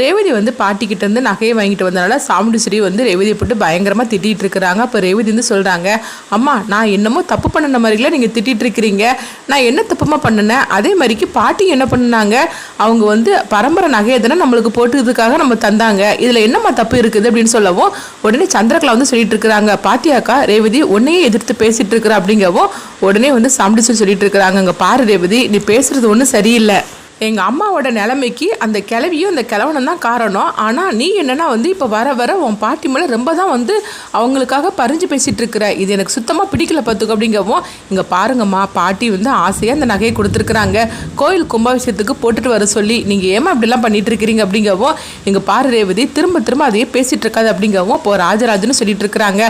ரேவதி வந்து பாட்டிக்கிட்ட இருந்து நகையை வாங்கிட்டு வந்தனால சாமுண்டிஸ்ரீ வந்து ரேவதியை போட்டு பயங்கரமாக திட்டிகிட்டு இருக்கிறாங்க. அப்போ ரேவதி வந்து சொல்கிறாங்க அம்மா நான் என்னமோ தப்பு பண்ணின மாதிரிலாம் நீங்கள் திட்டிகிட்டு இருக்கிறீங்க. நான் என்ன தப்புமா பண்ணினேன்? அதே மாதிரிக்கு பாட்டி என்ன பண்ணுனாங்க அவங்க வந்து பரம்பரை நகையை தானே நம்மளுக்கு போட்டுக்கிறதுக்காக நம்ம தந்தாங்க. இதில் என்னம்மா தப்பு இருக்குது அப்படின்னு சொல்லவும் உடனே சந்திரகலா வந்து சொல்லிட்டு இருக்கிறாங்க பாத்தியாக்கா ரேவதி உன்னையே எதிர்த்து பேசிட்டு இருக்கிற. அப்படிங்கவும் உடனே வந்து சாமுண்டிஸ்ரீ சொல்லிட்டு இருக்கிறாங்க அங்கே பாரு ரேவதி நீ பேசுறது ஒன்றும் சரியில்லை. எங்கள் அம்மாவோட நிலைமைக்கு அந்த கிளவியும் அந்த கிழவனும் தான் காரணம். ஆனால் நீ என்னென்னா வந்து இப்போ வர வர உன் பாட்டி மேலே ரொம்ப தான் வந்து அவங்களுக்காக பறிஞ்சு பேசிகிட்டு இருக்கிற. இது எனக்கு சுத்தமாக பிடிக்கல பார்த்துக்கோ அப்படிங்கவும் இங்கே பாருங்கம்மா பாட்டி வந்து ஆசையாக அந்த நகையை கொடுத்துருக்குறாங்க. கோயில் கும்பாபிஷேகத்துக்கு போட்டுட்டு வர சொல்லி நீங்கள் ஏமா இப்படிலாம் பண்ணிகிட்டு இருக்கிறீங்க அப்படிங்கவும் எங்கள் பாரு ரேவதி திரும்ப திரும்ப அதையே பேசிகிட்டு இருக்காது அப்படிங்கவும் இப்போ ராஜராஜன்னு சொல்லிட்டு இருக்கிறாங்க.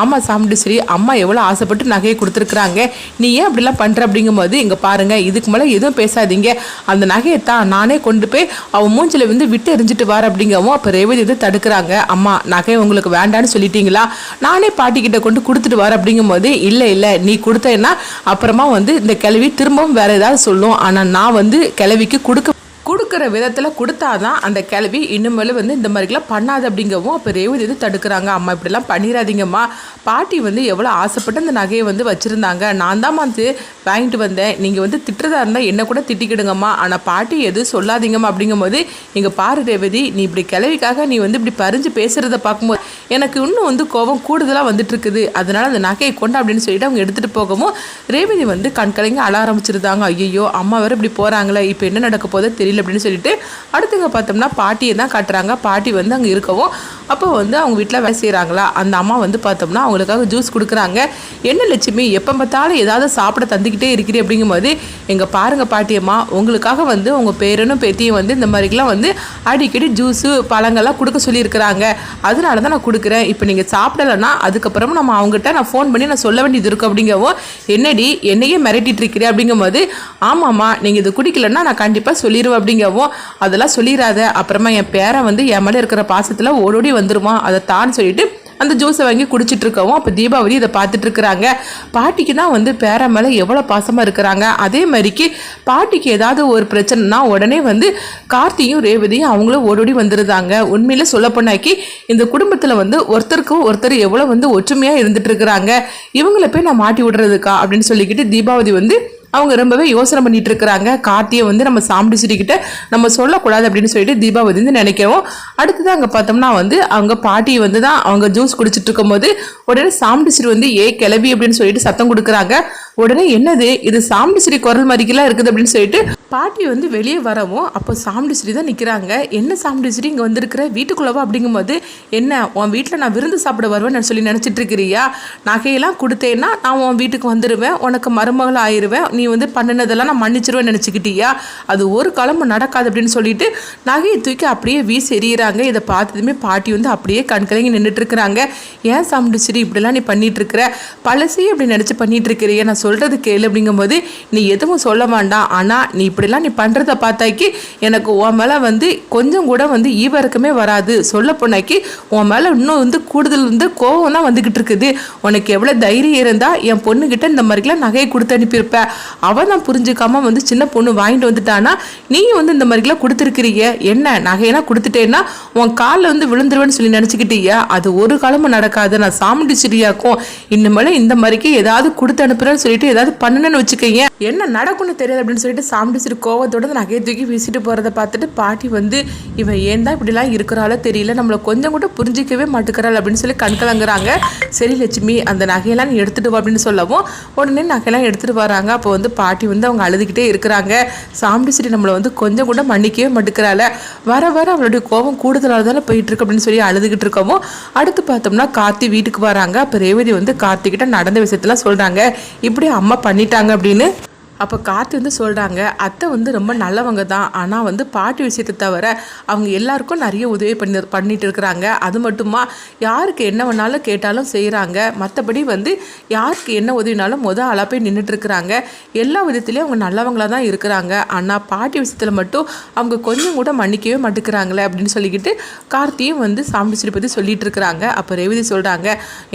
ஆமாம் சாமுண்டீஸ்வரி அம்மா எவ்வளோ ஆசைப்பட்டு நகையை கொடுத்துருக்குறாங்க. நீ ஏன் அப்படிலாம் பண்ணுற அப்படிங்கும்போது இங்கே பாருங்கள் இதுக்கு மேலே எதுவும் பேசாதீங்க. அந்த நகையை தான் நானே கொண்டு போய் அவன் மூஞ்சில் வந்து விட்டு எரிஞ்சிட்டு வார் அப்படிங்கவும் அப்போ ரேவதி வந்து தடுக்கிறாங்க. அம்மா நகை உங்களுக்கு வேண்டான்னு சொல்லிட்டீங்களா? நானே பாட்டிக்கிட்ட கொண்டு கொடுத்துட்டு வர அப்படிங்கும்போது இல்லை இல்லை நீ கொடுத்தேன்னா அப்புறமா வந்து இந்த கிளவி திரும்பவும் வேற ஏதாவது சொல்லும். ஆனால் நான் வந்து கிளவிக்கு கொடுக்க கொடுக்குற விதத்தில் கொடுத்தாதான் அந்த கிளவி இனிமேல் வந்து இந்த மாதிரிலாம் பண்ணாது அப்படிங்கவும் அப்போ ரேவதி வந்து தடுக்கிறாங்க. அம்மா இப்படிலாம் பண்ணிடாதீங்கம்மா பாட்டி வந்து எவ்வளோ ஆசைப்பட்டு அந்த நகையை வந்து வச்சுருந்தாங்க. நான் தான் வந்து வாங்கிட்டு வந்தேன். நீங்கள் வந்து திட்டுறதா இருந்தால் என்ன கூட திட்டிக்கிடுங்கம்மா. ஆனால் பாட்டி எதுவும் சொல்லாதீங்கம்மா அப்படிங்கும்போது இங்கே பாரு ரேவதி நீ இப்படி கிளவிக்காக நீ வந்து இப்படி பறிஞ்சு பேசுகிறத பார்க்கும்போது எனக்கு இன்னும் வந்து கோபம் கூடுதலாக வந்துட்டுருக்குது. அதனால் அந்த நகையை கொண்டு அப்படின்னு சொல்லிட்டு அவங்க எடுத்துகிட்டு போகவும் ரேவதி வந்து கண்கலைங்க அழ ஆரம்பிச்சிருந்தாங்க. ஐயோ அம்மா வேறு இப்படி போகிறாங்களே இப்போ என்ன நடக்க போதோ தெரியல. அப்படின்னு சொல்லிட்டு அடுத்தங்க பார்த்தோம்னா பாட்டியை தான் காட்டுறாங்க. பாட்டி வந்து அங்கே இருக்கவும் அப்போ வந்து அவங்க வீட்டில் வேலை செய்கிறாங்களா அந்த அம்மா வந்து பார்த்தோம்னா அவங்களுக்காக ஜூஸ் கொடுக்குறாங்க. என்ன லட்சுமி எப்போ பார்த்தாலும் ஏதாவது சாப்பிட தந்துக்கிட்டே இருக்கிறீ அப்படிங்கும்போது எங்கள் பாருங்கள் பாட்டியம்மா உங்களுக்காக வந்து உங்கள் பேரனும் பேத்தியும் வந்து இந்த மாதிரிக்கெலாம் வந்து அடிக்கடி ஜூஸு பழங்கள்லாம் கொடுக்க சொல்லியிருக்கிறாங்க. அதனால தான் நான் கொடுக்குறேன். இப்போ நீங்கள் சாப்பிடலைன்னா அதுக்கப்புறம் நம்ம அவங்ககிட்ட நான் ஃபோன் பண்ணி நான் சொல்ல வேண்டியது இருக்கும் அப்படிங்கவும் என்னடி என்னையே மிரட்டிட்டு இருக்கிறேன் அப்படிங்கும்போது ஆமாம்மா நீங்கள் இது குடிக்கலன்னா நான் கண்டிப்பாக சொல்லிடுவேன் அப்படிங்கவும் அதெல்லாம் சொல்லிடாத அப்புறமா என் பேரன் வந்து என் மேலே இருக்கிற பாசத்தில் ஓடோடி வந்துருமா? அதை தான் சொல்லிட்டு அந்த ஜூஸை வாங்கி குடிச்சிட்டு இருக்கவும் அப்போ தீபாவளி இதை பார்த்துட்டு இருக்கிறாங்க பாட்டிக்கு தான் வந்து பேர மேலே எவ்வளோ பாசமாக இருக்கிறாங்க? அதே மாதிரிக்கு பாட்டிக்கு ஏதாவது ஒரு பிரச்சனைனா உடனே வந்து கார்த்தியும் ரேவதியும் அவங்களும் ஓடோடி வந்துருந்தாங்க உண்மையில் சொல்லப்போனாக்கி இந்த குடும்பத்தில் வந்து ஒருத்தருக்கும் ஒருத்தர் எவ்வளோ வந்து ஒற்றுமையாக இருந்துட்டு இருக்கிறாங்க இவங்களை போய் நான் மாட்டி விடுறதுக்கா? அப்படின்னு சொல்லிக்கிட்டு தீபாவளி வந்து அவங்க ரொம்பவே யோசனை பண்ணிட்டு இருக்கிறாங்க. கார்த்தியை வந்து நம்ம சாம்பிடிச்சிட்டு சுட்டிக்கிட்ட நம்ம சொல்லக்கூடாது அப்படின்னு சொல்லிட்டு தீபாவதி வந்து நினைக்கவும் அடுத்தது அங்கே பார்த்தோம்னா வந்து அவங்க பாட்டியை வந்து தான் அவங்க ஜூஸ் குடிச்சிட்டு இருக்கும்போது உடனே சாம்பிடிச்சிட்டு வந்து ஏ கிளவி அப்படின்னு சொல்லிட்டு சத்தம் கொடுக்குறாங்க. உடனே என்னது இது சாம்பிடிச்சிரி குரல் மாதிரிக்கெல்லாம் இருக்குது அப்படின்னு சொல்லிட்டு பாட்டி வந்து வெளியே வரவும் அப்போ சாம்பிடிச்சிரி தான் நிற்கிறாங்க என்ன சாம்பிடிச்சிரி இங்கே வந்திருக்கிற? வீட்டுக்குள்ளவா அப்படிங்கும்போது என்ன உன் வீட்டில் நான் விருந்து சாப்பிட வருவேன்னு சொல்லி நினச்சிட்டு இருக்கிறியா? நகையெல்லாம் கொடுத்தேன்னா நான் உன் வீட்டுக்கு வந்துடுவேன் உனக்கு மருமகள் ஆயிடுவேன் நீ வந்து பண்ணினதெல்லாம் நான் மன்னிச்சிருவேன் நினச்சிக்கிட்டியா? அது ஒரு காலமும் நடக்காது அப்படின்னு சொல்லிட்டு நகையை தூக்கி அப்படியே வீசி எறிகிறாங்க இதை பார்த்ததுமே பாட்டி வந்து அப்படியே கண்கலங்கி நின்றுட்டு இருக்கிறாங்க. ஏன் சாம்பிடிச்சிரி இப்படிலாம் நீ பண்ணிட்டு இருக்கிற? பழசையே இப்படி நினச்சி பண்ணிட்டு இருக்கிறியா. நான் சொல்கிறது கேளு அப்படிங்கும்போது நீ எதுவும் சொல்ல வேண்டாம். ஆனால் நீ இப்படிலாம் நீ பண்ணுறத பார்த்தாக்கி எனக்கு உன் மேலே வந்து கொஞ்சம் கூட வந்து ஈவருக்குமே வராது. சொல்ல போனாக்கி உன் மேலே இன்னும் வந்து கூடுதல் வந்து கோவம் தான் வந்துக்கிட்டு இருக்குது. உனக்கு எவ்வளோ தைரியம் இருந்தால் என் பொண்ணுக்கிட்ட இந்த மாதிரிலாம் நகையை கொடுத்து அனுப்பியிருப்பேன் அவன் தான் புரிஞ்சுக்காம வந்து சின்ன பொண்ணு வாங்கிட்டு வந்துட்டானா நீயும் வந்து இந்த மாதிரிலாம் கொடுத்துருக்கிறீங்க. என்ன நகையெல்லாம் கொடுத்துட்டேன்னா உன் காலில் வந்து விழுந்துருவேன்னு சொல்லி நினச்சிக்கிட்டியா. அது ஒரு காலமும் நடக்காது. நான் சாமுண்டிச்சிரியாக்கும் இனிமேல இந்த மாதிரிக்கு ஏதாவது கொடுத்து அனுப்புறேன்னு சொல்லிட்டு ஏதாவது பண்ணணும்னு வச்சுக்கோங்க. என்ன நடக்கும்னு தெரியாது அப்படின்னு சொல்லிட்டு சாமுண்டிச்சிரி கோவத்தோட நகையை தூக்கி வீசிட்டு போகிறத பார்த்துட்டு பாட்டி வந்து இவன் ஏன் தான் இப்படிலாம் இருக்கிறாளோ தெரியல நம்மளை கொஞ்சம் கூட புரிஞ்சிக்கவே மாட்டுக்கிறாள் அப்படின்னு சொல்லி கண்கலங்குறாங்க சரி லட்சுமி அந்த நகையெல்லாம் நீ எடுத்துட்டு வா அப்படின்னு சொல்லவும் உடனே நகையெல்லாம் எடுத்துட்டு வராங்க. அப்போ வந்து பாட்டி வந்து அவங்க அழுதுகிட்டே இருக்கிறாங்க. சாமுண்டிச்சிரி நம்மளை வந்து கொஞ்சம் கூட மன்னிக்கவே மாட்டுக்கிறாள். வர வர அவளுடைய கோபம் கூடுதலாக தானே போயிட்டு இருக்கு அப்படின்னு சொல்லி அழுதுகிட்டு இருக்கவும் அடுத்து பார்த்தோம்னா கார்த்தி வீட்டுக்கு வராங்க. அப்போ ரேவதி வந்து கார்த்திகிட்ட நடந்த விஷயத்தெல்லாம் சொல்கிறாங்க இப்படி அம்மா பண்ணிட்டாங்க அப்படின்னு அப்போ கார்த்தி வந்து சொல்கிறாங்க அத்தை வந்து ரொம்ப நல்லவங்க தான். ஆனால் வந்து பாட்டி விஷயத்தை தவிர அவங்க எல்லாருக்கும் நிறைய உதவி பண்ணி பண்ணிட்டு இருக்கிறாங்க. அது மட்டுமா யாருக்கு என்ன வேணாலும் கேட்டாலும் செய்கிறாங்க மற்றபடி வந்து யாருக்கு என்ன உதவினாலும் மொதல் ஆளாக போய் நின்றுட்டுருக்குறாங்க எல்லா விதத்துலேயும் அவங்க நல்லவங்களாக தான் இருக்கிறாங்க. ஆனால் பாட்டி விஷயத்தில் மட்டும் அவங்க கொஞ்சம் கூட மன்னிக்கவே மாட்டேங்கிறாங்களே அப்படின்னு சொல்லிக்கிட்டு கார்த்தியும் வந்து சாம்பிச்சிரி பற்றி சொல்லிட்டு இருக்கிறாங்க. அப்போ ரேவதி சொல்கிறாங்க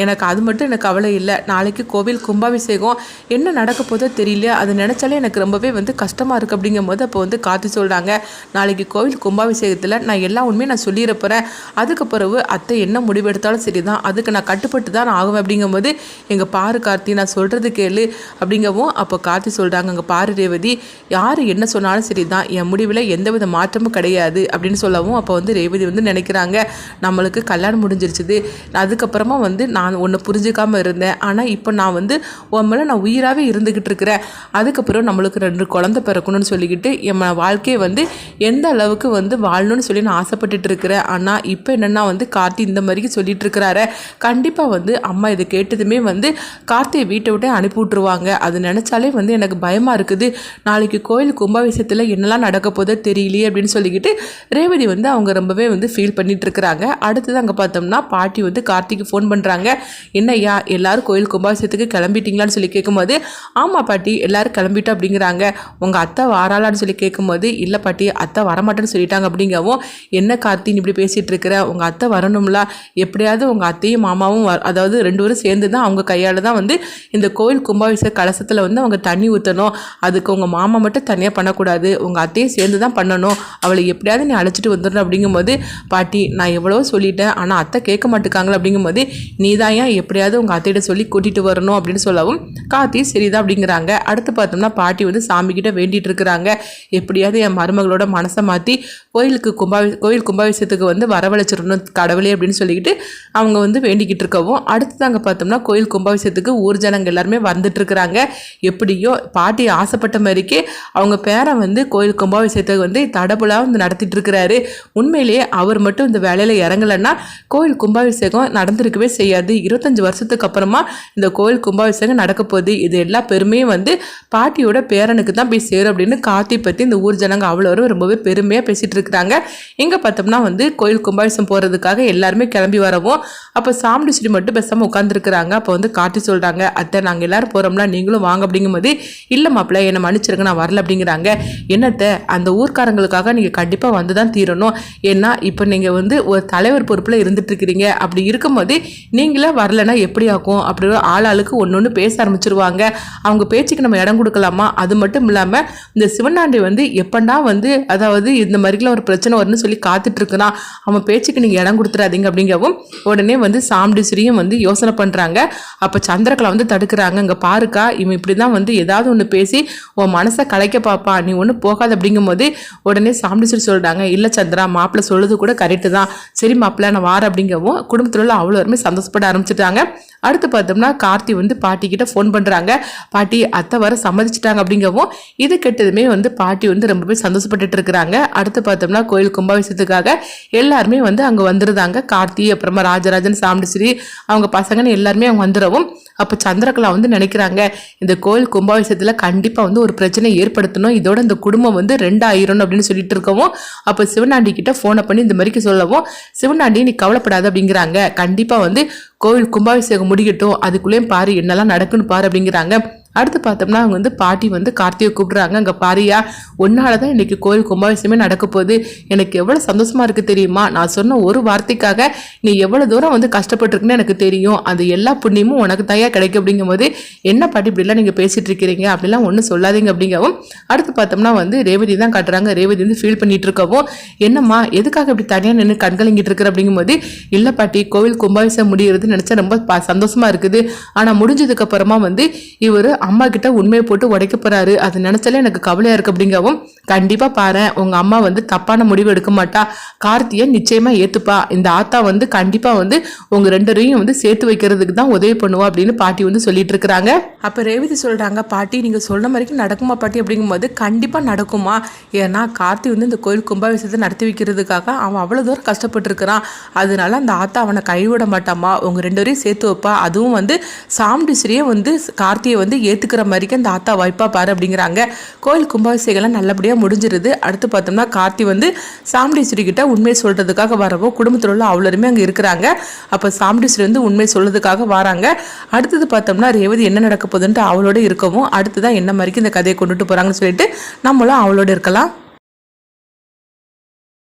எனக்கு அது மட்டும் எனக்கு கவலை இல்லை. நாளைக்கு கோவில் கும்பாபிஷேகம். என்ன நடக்க போதோ தெரியல. அது நினச்சாலே எனக்கு ரொம்பவே வந்து கஷ்டமாக இருக்குது அப்படிங்கும் போது அப்போ வந்து காத்து சொல்கிறாங்க நாளைக்கு கோவில் கும்பாபிஷேகத்தில் நான் எல்லா உண்மையும் நான் சொல்லிட போகிறேன் அதுக்கு பிறகு அத்தை என்ன முடிவெடுத்தாலும் சரி தான் அதுக்கு நான் கட்டுப்பட்டு தான் ஆகும் ஆகுவேன். அப்படிங்கும்போது எங்கள் பாரு கார்த்தி நான் சொல்கிறது கேளு. அப்படிங்கவும் அப்போ கார்த்தி சொல்கிறாங்க அங்கே பாரு ரேவதி யார் என்ன சொன்னாலும் சரி தான் என் முடிவில் எந்தவித மாற்றமும் கிடையாது. அப்படின்னு சொல்லவும் அப்போ வந்து ரேவதி வந்து நினைக்கிறாங்க நம்மளுக்கு கல்யாணம் முடிஞ்சிருச்சுது. அதுக்கப்புறமா வந்து நான் ஒன்று புரிஞ்சுக்காமல் இருந்தேன். ஆனால் இப்போ நான் வந்து உன் மேலே நான் உயிராகவே இருந்துக்கிட்டு இருக்கிறேன். அதுக்கு அதுக்கப்புறம் நம்மளுக்கு ரெண்டு குழந்தை பிறக்கணும்னு சொல்லிக்கிட்டு என் வாழ்க்கையை வந்து எந்த அளவுக்கு வந்து வாழணும்னு சொல்லி நான் ஆசைப்பட்டுட்டு இருக்கிறேன். ஆனால் இப்போ என்னென்னா வந்து கார்த்தி இந்த மாதிரி சொல்லிட்டு இருக்கிறாரு. கண்டிப்பாக வந்து அம்மா இதை கேட்டதுமே வந்து கார்த்தியை வீட்டை விட்டு அனுப்பி விட்ருவாங்க அது நினச்சாலே வந்து எனக்கு பயமாக இருக்குது. நாளைக்கு கோயில் கும்பாபிஷேகத்தில் என்னெல்லாம் நடக்க போதோ தெரியலையே அப்படின்னு சொல்லிக்கிட்டு ரேவதி வந்து அவங்க ரொம்பவே வந்து ஃபீல் பண்ணிட்டு இருக்கிறாங்க. அடுத்தது அங்கே பார்த்தோம்னா பாட்டி வந்து கார்த்திக்கு ஃபோன் பண்ணுறாங்க என்னய்யா எல்லாரும் கோயில் கும்பாபிஷேகத்துக்கு கிளம்பிட்டீங்களான்னு சொல்லி கேட்கும்போது ஆமாம் பாட்டி எல்லாரும் கிளம்பிட்டோம் அப்படிங்கிறாங்க. உங்கள் அத்தை வாராளான்னு சொல்லி கேட்கும்போது இல்லை பாட்டி அத்தை வரமாட்டேன்னு சொல்லிட்டாங்க அப்படிங்கவும் என்ன கார்த்தின் இப்படி பேசிகிட்டு இருக்கிற உங்கள் அத்தை வரணும்ல. எப்படியாவது உங்கள் அத்தையும் மாமாவும் வர அதாவது ரெண்டு பேரும் சேர்ந்து தான் அவங்க கையால் தான் வந்து இந்த கோயில் கும்பாபிஷேக கலசத்தில் வந்து அவங்க தண்ணி ஊற்றணும் அதுக்கு உங்கள் மாமா மட்டும் தனியாக பண்ணக்கூடாது. உங்கள் அத்தையும் சேர்ந்து தான் பண்ணணும். அவளை எப்படியாவது நீ அழைச்சிட்டு வந்துடணும் அப்படிங்கும்போது பாட்டி நான் எவ்வளோ சொல்லிட்டேன். ஆனால் அத்தை கேட்க மாட்டேங்காங்களே அப்படிங்கும்போது நீ தான் ஏன் எப்படியாவது உங்கள் அத்தையிட்ட சொல்லி கூட்டிகிட்டு வரணும்? அப்படின்னு சொல்லவும் கார்த்தி சரிதான் அப்படிங்கிறாங்க. அடுத்து பார்த்தோம்னா பாட்டி வந்து சாமிக்கிட்ட வேண்டிகிட்டு வேண்டிட்டு இருக்கிறாங்க. எப்படியாவது என் மருமகளோட மனசை மாற்றி கோயிலுக்கு கும்பாபி கோயில் கும்பாபிஷேகத்துக்கு வந்து வரவழைச்சிடணும் கடவுளே அப்படின்னு சொல்லிக்கிட்டு அவங்க வந்து வேண்டிக்கிட்டு இருக்கவும் அடுத்தது அங்கே பார்த்தோம்னா கோயில் கும்பாபிஷேகத்துக்கு ஊர் ஜனங்க எல்லாருமே வந்துட்டு இருக்கிறாங்க. எப்படியோ பாட்டி ஆசைப்பட்ட மாதிரிக்கு அவங்க பேரை வந்து கோயில் கும்பாபிஷேகத்தை வந்து தடபுலாக வந்து நடத்திட்டு இருக்கிறாரு. உண்மையிலேயே அவர் மட்டும் இந்த வேலையில் இறங்கலைன்னா கோயில் கும்பாபிஷேகம் நடந்திருக்கவே செய்யாது. இருபத்தஞ்சு வருஷத்துக்கு அப்புறமா இந்த கோயில் கும்பாபிஷேகம் நடக்க போகுது. இது எல்லா பெருமையும் வந்து பாட்டி பாட்டியோட பேரனுக்கு தான் போய் சேரும் அப்படின்னு காத்தி பற்றி இந்த ஊர் ஜனங்க அவ்வளோ ரொம்பவே பெருமையாக பேசிட்டு இருக்கிறாங்க. இங்கே பார்த்தோம்னா வந்து கோயில் கும்பாபிஷம் போகிறதுக்காக எல்லாருமே கிளம்பி வரவும் அப்போ சாமிடி மட்டும் பேசாமல் உட்காந்துருக்குறாங்க அப்போ வந்து காட்டி சொல்கிறாங்க அத்தை நாங்கள் எல்லோரும் போகிறோம்னா நீங்களும் வாங்க அப்படிங்கும்போது இல்லை மாப்பிள்ள என்னை மன்னிச்சிருங்க நான் வரல அப்படிங்கிறாங்க. என்னத்தை அந்த ஊர்க்காரங்களுக்காக நீங்கள் கண்டிப்பாக வந்து தான் தீரணும். ஏன்னா இப்போ நீங்கள் வந்து ஒரு தலைவர் பொறுப்பில் இருந்துட்டு இருக்கிறீங்க. அப்படி இருக்கும்போது நீங்களே வரலன்னா எப்படி ஆகும்? அப்படி ஆள் ஆளுக்கு ஒன்று ஒன்று பேச ஆரம்பிச்சிருவாங்க. அவங்க பேச்சுக்கு நம்ம இடம் கொடுக்கலாமா. அது மட்டும் இல்லாமல் இந்த சிவனாண்டி வந்து எப்பண்டா வந்து அதாவது இந்த மாதிரிலாம் ஒரு பிரச்சனை வரும்னு சொல்லி காத்துட்டு இருக்கிறான் அவன் பேச்சுக்கு நீங்கள் இடம் கொடுத்துறாதீங்க அப்படிங்கவும் உடனே வந்து சாம்டிசிரியும் வந்து யோசனை பண்ணுறாங்க அப்போ சந்திரகலா வந்து தடுக்கிறாங்க. இங்கே பாருக்கா இவன் இப்படி தான் வந்து ஏதாவது ஒன்று பேசி உன் மனசை கலைக்க பாப்பா நீ ஒன்றும் போகாது அப்படிங்கும்போது உடனே சாம்டிசிரி சொல்கிறாங்க இல்லை சந்திரா மாப்பிள்ளை சொல்லுது கூட கரெக்டு தான். சரி மாப்பிள்ளை நான் வார அப்படிங்கவும் குடும்பத்தில் உள்ள அவ்வளோ அவ்வளோருமே சந்தோஷப்பட ஆரம்பிச்சிட்டாங்க. அடுத்து பார்த்தோம்னா கார்த்தி வந்து பாட்டி கிட்ட ஃபோன் பண்ணுறாங்க பாட்டி அத்தை வர சம்மதிச்சிட்டாங்க அப்படிங்கவும் இது கெட்டதுமே வந்து பாட்டி வந்து ரொம்பவே சந்தோஷப்பட்டுட்டு இருக்கிறாங்க அடுத்து பார்த்தோம்னா கோயில் கும்பாபிஷேகத்துக்காக எல்லாருமே வந்து அங்கே வந்துருந்தாங்க. கார்த்தி அப்புறமா ராஜராஜன் சாம்பிஸ்ரீ அவங்க பசங்கன்னு எல்லாருமே அவங்க வந்துடவும் அப்போ சந்திரகலா வந்து நினைக்கிறாங்க இந்த கோயில் கும்பாபிஷேகத்தில் கண்டிப்பாக வந்து ஒரு பிரச்சனை ஏற்படுத்தணும். இதோட இந்த குடும்பம் வந்து ரெண்டாயிரம் அப்படின்னு சொல்லிட்டு இருக்கவும் அப்போ சிவனாண்டி கிட்ட ஃபோனை பண்ணி இந்த மாதிரிக்கு சொல்லவும் சிவனாண்டி நீ கவலைப்படாத அப்படிங்கிறாங்க. கண்டிப்பாக வந்து கோவில் கும்பாபிஷேகம் முடிக்கட்டும் அதுக்குள்ளேயும் பாரு என்னெல்லாம் நடக்குன்னு பாரு அப்படிங்கிறாங்க. அடுத்து பார்த்தோம்னா அவங்க வந்து பாட்டி வந்து கார்த்தியை கூப்பிடுறாங்க. அங்கே பாரியா உன்னால தான் இன்னைக்கு கோயில் கும்பாபிஷேகமே நடக்க போகுது. எனக்கு எவ்வளோ சந்தோஷமா இருக்குது தெரியுமா? நான் சொன்ன ஒரு வார்த்தைக்காக நீ எவ்வளோ தூரம் வந்து கஷ்டப்பட்டிருக்குன்னு எனக்கு தெரியும். அது எல்லா புண்ணியமும் உனக்கு தயா கிடைக்கும் அப்படிங்கும்போது என்ன பாட்டி இப்படிலாம் நீங்கள் பேசிகிட்டு இருக்கிறீங்க? அப்படிலாம் ஒன்றும் சொல்லாதீங்க அப்படிங்கவும் அடுத்து பார்த்தோம்னா வந்து ரேவதி தான் காட்டுறாங்க. ரேவதி வந்து ஃபீல் பண்ணிட்டு இருக்கவும் என்னம்மா எதுக்காக இப்படி தனியாக நின்று கண்கலங்கிட்டு இருக்கிற? அப்படிங்கும்போது இல்லை பாட்டி கோவில் கும்பாபிஷேகம் முடிகிறது நினச்சா ரொம்ப ப- சந்தோஷமா இருக்குது. ஆனால் முடிஞ்சதுக்கப்புறமா வந்து இவர் அம்மா கிட்ட உண்மையை போட்டு உடைக்க போறாரு. அது நினைச்சாலே எனக்கு கவலையா இருக்கு அப்படிங்கவும் கண்டிப்பா பாரு உங்க அம்மா வந்து தப்பான முடிவு எடுக்க மாட்டா. கார்த்தியை நிச்சயமா ஏத்துப்பா. இந்த ஆத்தா வந்து கண்டிப்பா வந்து உங்க ரெண்டரையும் வந்து சேர்த்து வைக்கிறதுக்கு தான் உதவி பண்ணுவா அப்படின்னு பாட்டி வந்து சொல்லிட்டு இருக்கிறாங்க. அப்ப ரேவதி சொல்றாங்க பாட்டி நீங்க சொன்ன மாதிரிக்கு நடக்குமா பாட்டி? அப்படிங்கும்போது கண்டிப்பா நடக்குமா. ஏன்னா கார்த்தி வந்து இந்த கோயில் கும்பாபிஷேகத்தை நடத்தி வைக்கிறதுக்காக அவன் அவ்வளவு தூரம் கஷ்டப்பட்டு இருக்கிறான். அதனால அந்த ஆத்தா அவனை கைவிட மாட்டாமா உங்க ரெண்டு பேரையும் சேர்த்து வைப்பா. அதுவும் வந்து சாம்டிஸ்ரீயே வந்து கார்த்தியை வந்து ஏற்றுக்கிற மாதிரிக்கு அந்த ஆத்தா வாய்ப்பா பாரு அப்படிங்கிறாங்க. கோயில் கும்பாபிஷேகம்லாம் நல்லபடியாக முடிஞ்சிருது. அடுத்து பார்த்தோம்னா கார்த்தி வந்து சாமுண்டீஸ்வரி கிட்ட உண்மையை சொல்கிறதுக்காக வரவோ குடும்பத்தில் உள்ள அவ்வளோருமே அங்கே இருக்கிறாங்க. அப்போ சாமுண்டீஸ்வரி வந்து உண்மை சொல்றதுக்காக வராங்க. அடுத்தது பார்த்தோம்னா ரேவதி என்ன நடக்க போகுதுன்ட்டு அவளோட இருக்கவும் அடுத்ததான் என்ன மாதிரிக்கு இந்த கதையை கொண்டுட்டு போகிறாங்கன்னு சொல்லிட்டு நம்மளும் அவளோட இருக்கலாம்.